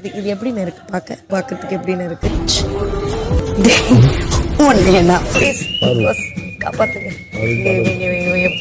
இது இது எப்படின்னு இருக்கு? பார்க்க பார்க்கறதுக்கு எப்படின்னு இருக்கு? ப்ளீஸ் காப்பாத்துங்க.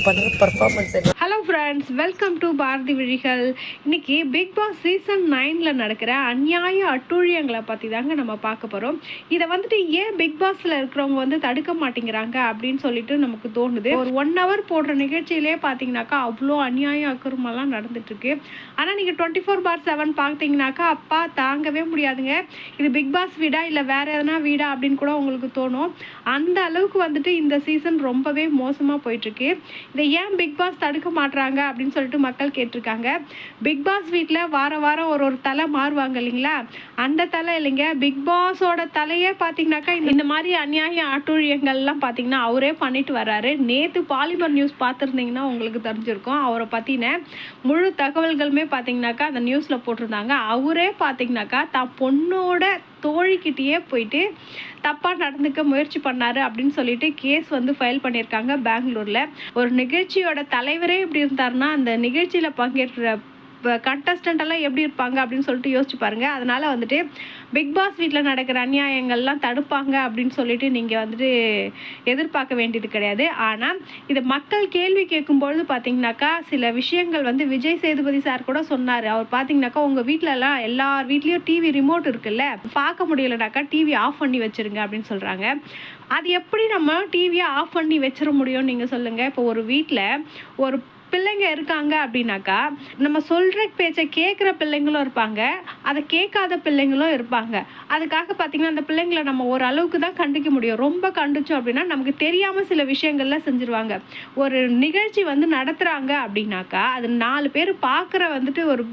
பண்ணுற பர்ஃபார்மன்ஸ் என்ன hello friends welcome to Bharathi விழிகள் இன்னைக்கு பிக் பாஸ் சீசன் நைனில் நடக்கிற அநியாய அட்டூழியங்களை பற்றி தாங்க நம்ம பார்க்க போகிறோம் இதை வந்துட்டு ஏன் பிக் பாஸில் இருக்கிறவங்க வந்து தடுக்க மாட்டேங்கிறாங்க அப்படின்னு சொல்லிட்டு நமக்கு தோணுது. ஒரு ஒன் ஹவர் போடுற நிகழ்ச்சியிலே பார்த்தீங்கன்னாக்கா அவ்வளோ அநியாய அக்கிரமெல்லாம் நடந்துட்டுருக்கு. ஆனால் நீங்கள் டுவெண்ட்டி ஃபோர் பார் செவன் பார்த்தீங்கன்னாக்கா அப்பா தாங்கவே முடியாதுங்க. இது பிக் பாஸ் வீடா இல்லை வேறு எதனா வீடா அப்படின்னு கூட உங்களுக்கு தோணும். அந்த அளவுக்கு வந்துட்டு இந்த சீசன் ரொம்பவே மோசமாக போயிட்டுருக்கு. இதை ஏன் பிக் பாஸ் தடுக்க மாட்டுறாங்க அப்படின்னு சொல்லிட்டு மக்கள் கேட்டிருக்காங்க. பிக் பாஸ் வீட்டில் வார வாரம் ஒரு ஒரு தலை மாறுவாங்க இல்லைங்களா? அந்த தலை இல்லைங்க. பிக் பாஸோட தலையே பார்த்தீங்கன்னாக்கா இந்த- இந்த மாதிரி அநியாய ஆட்டுழியங்கள்லாம் பார்த்தீங்கன்னா அவரே பண்ணிட்டு வர்றாரு. நேற்று பாலிமர் நியூஸ் பார்த்துருந்தீங்கன்னா உங்களுக்கு தெரிஞ்சிருக்கும். அவரை பற்றின முழு தகவல்களுமே பார்த்தீங்கன்னாக்கா அந்த நியூஸில் போட்டிருந்தாங்க. அவரே பார்த்தீங்கன்னாக்கா தான் பொண்ணோட தோழிக்கிட்டேயே போயிட்டு தப்பாக நடந்துக்க முயற்சி பண்ணாரு அப்படின்னு சொல்லிட்டு கேஸ் வந்து ஃபைல் பண்ணியிருக்காங்க பெங்களூரில். ஒரு நிகழ்ச்சியோட தலைவரே இப்படி இருந்தாருன்னா அந்த நிகழ்ச்சியில் பங்கேற்கிற கண்டஸ்டன்ட் எல்லாம் எப்படி இருப்பாங்க அப்படின்னு சொல்லிட்டு யோசிச்சு பாருங்க. அதனால வந்துட்டு பிக் பாஸ் வீட்டில் நடக்கிற அநியாயங்கள்லாம் தடுப்பாங்க அப்படின்னு சொல்லிட்டு நீங்கள் வந்துட்டு எதிர்பார்க்க வேண்டியது கிடையாது. ஆனால் இது மக்கள் கேள்வி கேட்கும்பொழுது பார்த்தீங்கன்னாக்கா சில விஷயங்கள் வந்து விஜய் சேதுபதி சார் கூட சொன்னார். அவர் பார்த்தீங்கன்னாக்கா உங்கள் வீட்டிலலாம் எல்லார் வீட்லேயும் டிவி ரிமோட் இருக்குல்ல பார்க்க முடியலனாக்கா டிவி ஆஃப் பண்ணி வச்சிருங்க அப்படின்னு சொல்கிறாங்க அது எப்படி நம்ம டிவியை ஆஃப் பண்ணி வச்சிட முடியும்னு நீங்கள் சொல்லுங்கள் இப்போ ஒரு வீட்டில் ஒரு பிள்ளைங்க இருக்காங்க அப்படின்னாக்கா நம்ம சொல்கிற பேச்சை கேட்குற பிள்ளைங்களும் இருப்பாங்க. அதை கேட்காத பிள்ளைங்களும் இருப்பாங்க. அதுக்காக பார்த்தீங்கன்னா அந்த பிள்ளைங்களை நம்ம ஓரளவுக்கு தான் கண்டிக்க முடியும். ரொம்ப கண்டிச்சோம் அப்படின்னா நமக்கு தெரியாமல் சில விஷயங்கள்லாம் செஞ்சுருவாங்க. ஒரு நிகழ்ச்சி வந்து நடத்துகிறாங்க அப்படின்னாக்கா அது நாலு பேர் பார்க்குற வந்துட்டு ஒரு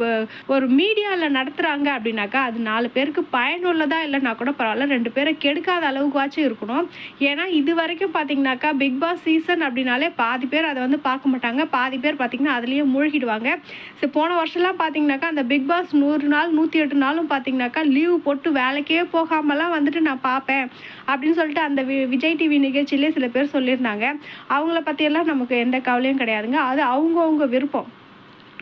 ஒரு மீடியாவில் நடத்துகிறாங்க அப்படின்னாக்கா அது நாலு பேருக்கு பயனுள்ளதாக இல்லைன்னா கூட பரவாயில்ல. ரெண்டு பேரை கெடுக்காத அளவுக்குவாச்சும் இருக்கணும். ஏன்னா இது வரைக்கும் பார்த்தீங்கன்னாக்கா பிக் பாஸ் சீசன் அப்படின்னாலே பாதி பேர் அதை வந்து பார்க்க மாட்டாங்க. பாதி பேர் பார்த்திங்கன்னா அதுலேயே மூழ்கிடுவாங்க. ஸோ போன வருஷம்லாம் பார்த்தீங்கன்னாக்கா அந்த பிக் பாஸ் நூறு நாள் நூற்றி எட்டு நாளும் பார்த்திங்கனாக்கா லீவு போட்டு வேலைக்கே போகாமலாம் வந்துட்டு நான் பார்ப்பேன் அப்படின்னு சொல்லிட்டு அந்த வி- விஜய் டிவி நிகழ்ச்சியிலே சில பேர் சொல்லியிருந்தாங்க. அவங்கள பற்றியெல்லாம் நமக்கு எந்த கவலையும் கிடையாதுங்க. அது அவங்கவுங்க விருப்பம்.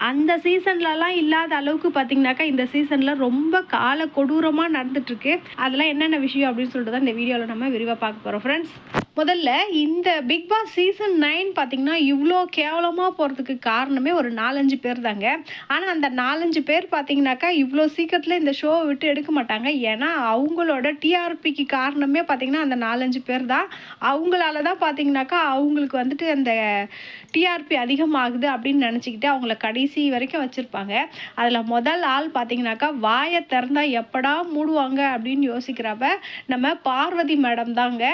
அந்த சீசன்லலாம் இல்லாத அளவுக்கு பார்த்தீங்கன்னாக்கா இந்த சீசனில் ரொம்ப கால கொடூரமாக நடந்துட்டுருக்கு. அதெல்லாம் என்னென்ன விஷயம் அப்படின்னு சொல்லிட்டு தான் இந்த வீடியோவில் நம்ம விரிவாக பார்க்க போகிறோம் ஃப்ரெண்ட்ஸ் முதல்ல இந்த பிக் பாஸ் சீசன் நைன் பார்த்தீங்கன்னா இவ்வளோ கேவலமாக போகிறதுக்கு காரணமே ஒரு நாலஞ்சு பேர் தாங்க. ஆனால் அந்த நாலஞ்சு பேர் பார்த்தீங்கன்னாக்கா இவ்வளோ சீக்கிரத்தில் இந்த ஷோவை விட்டு எடுக்க மாட்டாங்க. ஏன்னா அவங்களோட டிஆர்பிக்கு காரணமே பார்த்தீங்கன்னா அந்த நாலஞ்சு பேர் தான். அவங்களால தான் பார்த்தீங்கன்னாக்கா அவங்களுக்கு வந்துட்டு அந்த டிஆர்பி அதிகமாகுது அப்படின்னு நினச்சிக்கிட்டு அவங்கள கடைசி வரைக்கும் வச்சுருப்பாங்க. அதில் முதல் ஆள் பார்த்தீங்கன்னாக்கா வாயை திறந்தால் எப்படா மூடுவாங்க அப்படின்னு யோசிக்கிறப்ப நம்ம பார்வதி மேடம் தாங்க.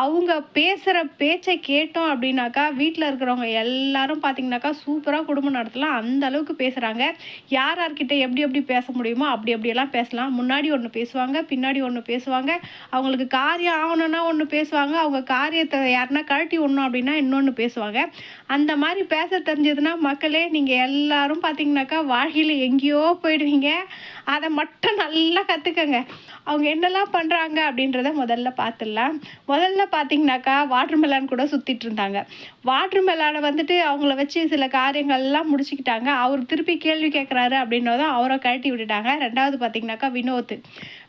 அவங்க பேசுகிற பேச்சை கேட்டோம் அப்படின்னாக்கா வீட்டில் இருக்கிறவங்க எல்லாரும் பார்த்தீங்கன்னாக்கா சூப்பராக குடும்பம் நடத்தலாம். அந்த அளவுக்கு பேசுகிறாங்க யார் யார்கிட்ட எப்படி எப்படி பேச முடியுமோ அப்படி அப்படியெல்லாம் பேசலாம். முன்னாடி ஒன்று பேசுவாங்க பின்னாடி ஒன்று பேசுவாங்க. அவங்களுக்கு காரியம் ஆகணும்னா ஒன்று பேசுவாங்க. அவங்க காரியத்தை யாருன்னா கழட்டி விடணும் அப்படின்னா இன்னொன்று பேசுவாங்க. அந்த மாதிரி பேச தெரிஞ்சதுன்னா மக்களே நீங்கள் எல்லாரும் பார்த்தீங்கன்னாக்கா வாழ்க்கையில் எங்கேயோ போயிடுவீங்க. அதை மட்டும் நல்லா கற்றுக்கங்க அவங்க என்னெல்லாம் பண்ணுறாங்க அப்படின்றத முதல்ல பார்த்துடலாம் முதல்ல பார்த்தீங்கன்னா பார்த்தீங்கன்னாக்கா வாட்டர் மெலான் கூட சுற்றிட்டு இருந்தாங்க வாட்டர் மெலானை வந்துட்டு அவங்கள வச்சு சில காரியங்கள்லாம் முடிச்சுக்கிட்டாங்க. அவர் திருப்பி கேள்வி கேட்குறாரு அப்படின்னதும் அவரை கழட்டி விட்டுட்டாங்க. ரெண்டாவது பார்த்தீங்கன்னாக்கா வினோத்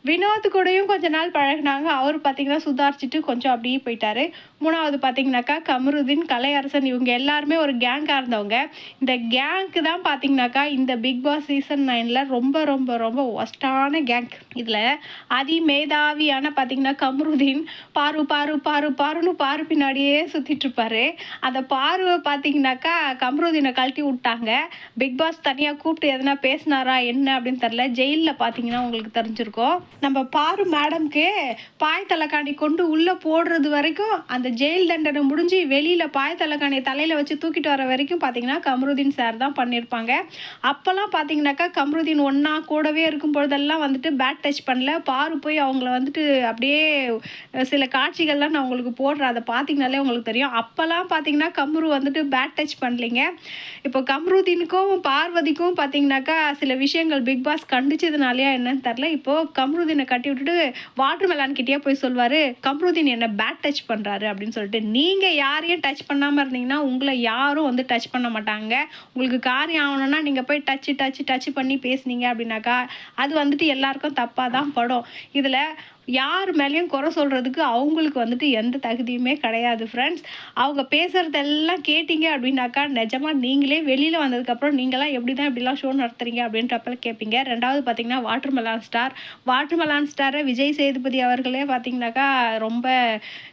வினோத் கூடயும் கொஞ்ச நாள் பழகுனாங்க. அவர் பார்த்தீங்கன்னா சுதாரிச்சுட்டு கொஞ்சம் அப்படியே போயிட்டாரு. மூணாவது பார்த்தீங்கன்னாக்கா கமருதீன் கலையரசன் இவங்க எல்லாருமே ஒரு கேங்காக இருந்தவங்க. இந்த கேங்க்கு தான் பார்த்தீங்கன்னாக்கா இந்த பிக் பாஸ் சீசன் நைனில் ரொம்ப ரொம்ப ரொம்ப ஒஸ்டான கேங்க் இதில் அதி மேதாவியான பார்த்தீங்கன்னா கமருதீன் பாரு பாரு பாரு பாருன்னு பாரு பின்னாடியே சுற்றிட்டு இருப்பாரு. அந்த பார்வை பார்த்தீங்கன்னாக்கா கமருதீனை கழட்டி விட்டாங்க. பிக் பாஸ் தனியாக கூப்பிட்டு எதனா பேசினாரா என்ன அப்படின்னு தெரில ஜெயிலில் பார்த்தீங்கன்னா உங்களுக்கு தெரிஞ்சிருக்கும். நம்ம பாரு மேடம்க்கு பாய் தலைக்காணி கொண்டு உள்ளே போடுறது வரைக்கும் அந்த ஜெயில் தண்டனை முடிஞ்சு வெளியில் பாய் தலைக்காணியை தலையில் வச்சு தூக்கிட்டு வர வரைக்கும் பார்த்தீங்கன்னா கமருதீன் சார் தான் பண்ணியிருப்பாங்க அப்போல்லாம் பார்த்தீங்கன்னாக்கா கமருதீன் ஒன்றா கூடவே இருக்கும் பொழுதெல்லாம் வந்துட்டு பேட் டச் பண்ணல. பாரு போய் அவங்கள வந்துட்டு அப்படியே சில காட்சிகள்லாம் நான் உங்களுக்கு போடுறேன். அதை பார்த்தீங்கனாலே உங்களுக்கு தெரியும். அப்போல்லாம் பார்த்தீங்கன்னா கம்ரு வந்துட்டு பேட் டச் பண்ணலைங்க. இப்போ கம்ருதீனுக்கும் பார்வதிக்கும் பார்த்தீங்கன்னாக்கா சில விஷயங்கள் பிக் பாஸ் கண்டிச்சதுனாலயா என்னன்னு தெரில இப்போது கம்ருதீனை கட்டி விட்டுட்டு வாட்டர் மெலான் கிட்டேயே போய் சொல்வார் கம்ருதீன் என்ன பேட் டச் பண்ணுறாரு அப்படின்னு சொல்லிட்டு. நீங்கள் யாரையும் டச் பண்ணாமல் இருந்தீங்கன்னா உங்களை யாரும் வந்து டச் பண்ண மாட்டாங்க. உங்களுக்கு காரியம் ஆகணும்னா நீங்கள் போய் டச்சு டச்சு டச் பண்ணி பேசுனீங்க அப்படின்னாக்கா அது வந்துட்டு எல்லாருக்கும் தப்பாக தான் படும். இதில் யார் மேலேயும் குறை சொல்கிறதுக்கு அவங்களுக்கு வந்துட்டு எந்த தகுதியுமே கிடையாது ஃப்ரெண்ட்ஸ் அவங்க பேசுகிறதெல்லாம் கேட்டிங்க அப்படின்னாக்கா நிஜமாக நீங்களே வெளியில் வந்ததுக்கப்புறம் நீங்களாம் எப்படி தான் இப்படிலாம் ஷோ நடத்துறீங்க அப்படின்றப்ப கேட்பீங்க ரெண்டாவது பார்த்தீங்கன்னா watermelon star watermelon ஸ்டாரை விஜய் சேதுபதி அவர்களே பார்த்தீங்கன்னாக்கா ரொம்ப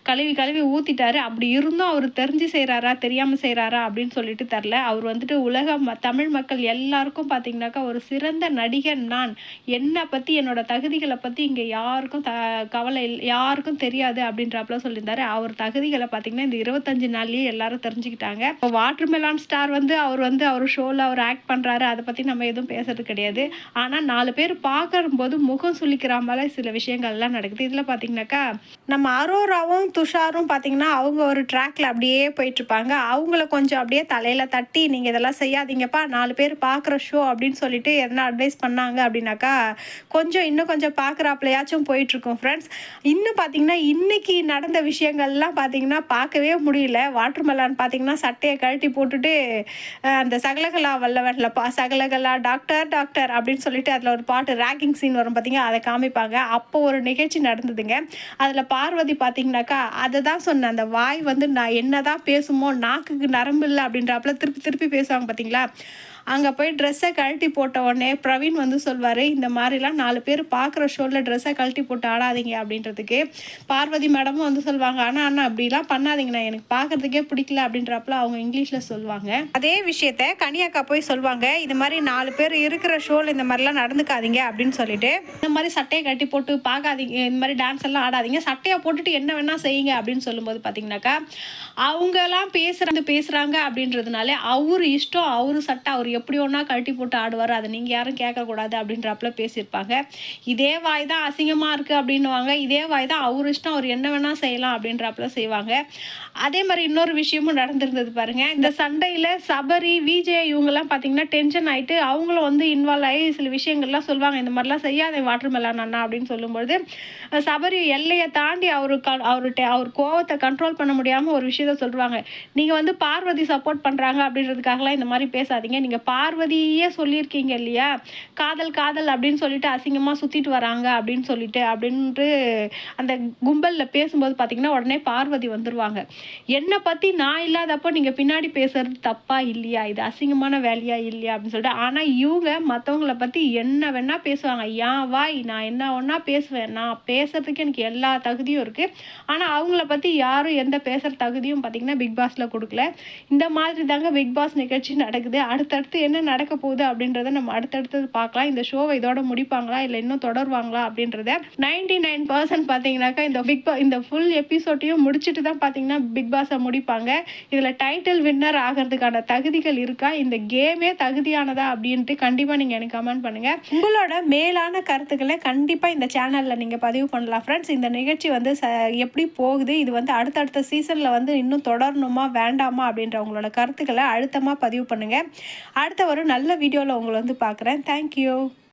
கழுவி கழுவி ஊற்றிட்டாரு அப்படி இருந்தும் அவர் தெரிஞ்சு செய்கிறாரா தெரியாமல் செய்கிறாரா அப்படின்னு சொல்லிட்டு தெரில அவர் வந்துட்டு உலக ம தமிழ் மக்கள் எல்லாருக்கும் பார்த்தீங்கன்னாக்கா ஒரு சிறந்த நடிகன் நான். என்னை பற்றி என்னோட தகுதிகளை பற்றி இங்கே யாருக்கும் த கவலை யாருக்கும் தெரியாது அப்படின்றாப்புல சொல்லியிருந்தாரு. அவர் தகுதிகளை பார்த்தீங்கன்னா இந்த இருபத்தஞ்சு நாள்லேயே எல்லாரும் தெரிஞ்சுக்கிட்டாங்க. இப்போ வாட்டர் மெலான் ஸ்டார் வந்து அவர் வந்து அவர் ஷோவில் அவர் ஆக்ட் பண்ணுறாரு அதை பற்றி நம்ம எதுவும் பேசுறது கிடையாது. ஆனால் நாலு பேர் பார்க்கும்போது முகம் சுளிக்கிற மாதிரி சில விஷயங்கள்லாம் நடக்குது. இதில் பார்த்தீங்கன்னாக்கா நம்ம அரோராவும் துஷாரும் பார்த்தீங்கன்னா அவங்க ஒரு ட்ராக்ல அப்படியே போயிட்டு இருப்பாங்க அவங்கள கொஞ்சம் அப்படியே தலையில் தட்டி நீங்கள் இதெல்லாம் செய்யாதீங்கப்பா. நாலு பேர் பார்க்குற ஷோ அப்படின்னு சொல்லிட்டு எதனா அட்வைஸ் பண்ணாங்க அப்படின்னாக்கா கொஞ்சம் இன்னும் கொஞ்சம் பார்க்குறாப்புலையாச்சும் போயிட்டுருக்கும். ஃப்ரெண்ட்ஸ் இன்னும் பார்த்தீங்கன்னா இன்றைக்கி நடந்த விஷயங்கள்லாம் பார்த்தீங்கன்னா பார்க்கவே முடியல. வாட்டர் மெலான் பார்த்தீங்கன்னா சட்டையை கழட்டி போட்டுட்டு அந்த சகலகலா வல்லவரில் பா சகலகலா டாக்டர் டாக்டர் அப்படின்னு சொல்லிட்டு அதில் ஒரு பாட்டு ரேக்கிங் சீன் வரும் பார்த்தீங்கன்னா அதை காமிப்பாங்க. அப்போ ஒரு நிகழ்ச்சி நடந்ததுங்க. அதில் பார்வதி பார்த்தீங்கன்னாக்கா அதை தான் சொன்னேன் அந்த வாய் வந்து நான் என்ன தான் பேசுமோ நாக்குக்கு நரம்பு இல்லை அப்படின்றாப்புல திருப்பி திருப்பி பேசுவாங்க பார்த்தீங்களா அங்கே போய் ட்ரெஸ்ஸை கழட்டி போட்ட உடனே பிரவீன் வந்து சொல்வார் இந்த மாதிரிலாம் நாலு பேர் பார்க்குற ஷோவில் ட்ரெஸ்ஸை கழட்டி போட்டு ஆடாதீங்க அப்படின்றதுக்கு. பார்வதி மேடமும் வந்து சொல்லுவாங்க ஆனால் அண்ணா அப்படிலாம் பண்ணாதீங்கண்ணா எனக்கு பார்க்கறதுக்கே பிடிக்கல அப்படின்றப்பல அவங்க இங்கிலீஷில் சொல்லுவாங்க அதே விஷயத்த கனியாக்கா போய் சொல்லுவாங்க இது மாதிரி நாலு பேர் இருக்கிற ஷோவில் இந்த மாதிரிலாம் நடந்துக்காதீங்க அப்படின்னு சொல்லிட்டு இந்த மாதிரி சட்டையை கட்டி போட்டு பார்க்காதீங்க இந்த மாதிரி டான்ஸ் எல்லாம் ஆடாதீங்க சட்டையை போட்டுட்டு என்ன வேணால் செய்யுங்க அப்படின்னு சொல்லும்போது பார்த்தீங்கன்னாக்கா அவங்கெல்லாம் பேசுகிறாங்க பேசுகிறாங்க அப்படின்றதுனால அவர் இஷ்டம் அவரு சட்டை அவர் எப்படி ஒன்றா கழட்டி போட்டு ஆடுவார்? அதை நீங்கள் யாரும் கேட்கக்கூடாது அப்படின்றப்பல பேசியிருப்பாங்க. இதே வாய் தான் அசிங்கமாக இருக்குது அப்படின்னுவாங்க. இதே வாய் தான் அவர் இஷ்டம். அவர் என்ன வேணால் செய்யலாம் அப்படின்றப்பல செய்வாங்க. அதே மாதிரி இன்னொரு விஷயமும் நடந்திருந்தது பாருங்க. இந்த சண்டையில் சபரி விஜய் இவங்கெல்லாம் பார்த்தீங்கன்னா டென்ஷன் ஆயிட்டு அவங்களும் வந்து இன்வால்வ் ஆகி சில விஷயங்கள்லாம் சொல்லுவாங்க. இந்த மாதிரிலாம் செய்யாத வாட்டர் மெலான் அண்ணா அப்படின்னு சொல்லும்போது சபரி எல்லையை தாண்டி அவரு க அவர்கிட்ட அவர் கோவத்தை கண்ட்ரோல் பண்ண முடியாமல் ஒரு விஷயத்த சொல்லுவாங்க. நீங்கள் வந்து பார்வதி சப்போர்ட் பண்ணுறாங்க அப்படின்றதுக்காகலாம் இந்த மாதிரி பேசாதீங்க. நீங்கள் பார்வதியே சொல்லியிருக்கீங்க இல்லையா? காதல் காதல் அப்படின்னு சொல்லிட்டு அசிங்கமாக சுற்றிட்டு வராங்க அப்படின்னு சொல்லிட்டு அப்படின்ட்டு அந்த கும்பலில் பேசும்போது பார்த்தீங்கன்னா உடனே பார்வதி வந்துருவாங்க. என்னை பற்றி நான் இல்லாதப்போ நீங்கள் பின்னாடி பேசுறது தப்பா இல்லையா? இது அசிங்கமான வேலையா இல்லையா? அப்படின்னு சொல்லிட்டு ஆனால் இவங்க மற்றவங்கள பற்றி என்ன வேணால் பேசுவாங்க. ஏன் வாய் நான் என்ன ஒன்றா பேசுவேன். நான் பேசுறதுக்கு எனக்கு எல்லா தகுதியும் இருக்குது ஆனால் அவங்கள பற்றி யாரும் எந்த பேசுகிற தகுதியும் பார்த்தீங்கன்னா பிக் பாஸில் கொடுக்கல. இந்த மாதிரி தாங்க பிக் பாஸ் நிகழ்ச்சி நடக்குது. அடுத்தடுத்து என்ன நடக்க போகுது அப்படின்றத நம்ம அடுத்தடுத்தது பார்க்கலாம். இந்த ஷோவை இதோட முடிப்பாங்களா? இல்லை இன்னும் தொடருவாங்களா? அப்படின்றத நைன்டி நைன் பர்சன்ட் பார்த்தீங்கன்னாக்கா இந்த பிக் பா இந்த ஃபுல் எபிசோட்டையும் முடிச்சுட்டு தான் பார்த்தீங்கன்னா பிக் பாஸை முடிப்பாங்க. இதில் டைட்டில் வின்னர் ஆகிறதுக்கான தகுதிகள் இருக்கா? இந்த கேமே தகுதியானதா அப்படின்ட்டு கண்டிப்பாக நீங்கள் எனக்கு கமெண்ட் பண்ணுங்கள் உங்களோட மேலான கருத்துக்களை கண்டிப்பாக இந்த சேனலில் நீங்கள் பதிவு பண்ணலாம். ஃப்ரெண்ட்ஸ் இந்த நிகழ்ச்சி வந்து ச எப்படி போகுது? இது வந்து அடுத்தடுத்த சீசனில் வந்து இன்னும் தொடரணுமா வேண்டாமா அப்படின்ற உங்களோட கருத்துக்களை அழுத்தமாக பதிவு பண்ணுங்கள் அடுத்த ஒரு நல்ல வீடியோவில் உங்களை வந்து பார்க்குறேன். தேங்க்யூ